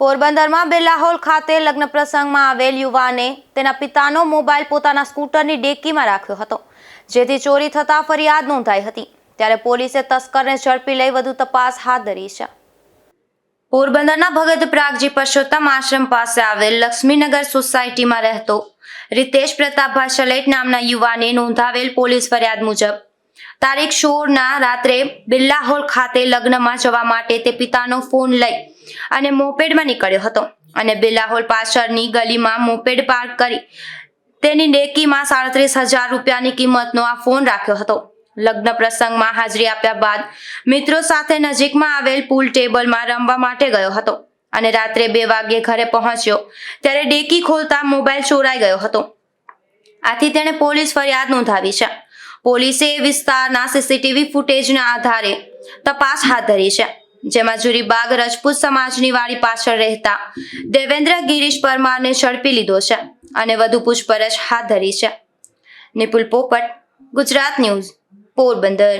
પોરબંદરમાં બેલાહોલ ખાતે લગ્ન પ્રસંગમાં આવેલ યુવાને તેના પિતાનો મોબાઈલ પોતાના સ્કૂટરની ડેકીમાં રાખ્યો હતો, જેથી ચોરી થતા ફરિયાદ નોંધાઈ હતી. ત્યારે પોલીસે તસ્કરને ઝડપી લઈ વધુ તપાસ હાથ ધરી છે. પોરબંદરના ભગત પ્રાગજી પરસોત્તમ આશ્રમ પાસે આવેલ લક્ષ્મીનગર સોસાયટીમાં રહેતો રીતેશ પ્રતાપભાઈ સલેટ નામના યુવાને નોંધાવેલ પોલીસ ફરિયાદ મુજબ, તારીખ સોળના રાત્રે બિલ્લાહોલ હોલ ખાતે લગ્નમાં જવા માટે તે પિતાનો ફોન લઈ અને મોપેડમાં નીકળ્યો હતો. અને બિલાહોલ પાછળની ગલીમાં મોપેડ પાર્ક કરી તેની ડેકીમાં સાડત્રીસ હજાર રૂપિયાની કિંમતનો આ ફોન રાખ્યો હતો. લગ્ન પ્રસંગમાં હાજરી આપ્યા બાદ મિત્રો સાથે નજીકમાં આવેલ પૂલ ટેબલમાં રમવા માટે ગયો હતો અને રાત્રે બે વાગ્યે ઘરે પહોંચ્યો ત્યારે ડેકી ખોલતા મોબાઈલ ચોરાઈ ગયો હતો. આથી તેણે પોલીસ ફરિયાદ નોંધાવી છે. પોલીસે વિસ્તારના સીસીટીવી ફૂટેજના આધારે તપાસ હાથ ધરી છે. જેમાં જુરીબાગ રજપૂત સમાજની વાડી પાછળ રહેતા દેવેન્દ્ર ગિરીશ પરમારને ઝડપી લીધો છે અને વધુ પૂછપરછ હાથ ધરી છે. નિપુલ પોપટ, ગુજરાત ન્યૂઝ, પોરબંદર.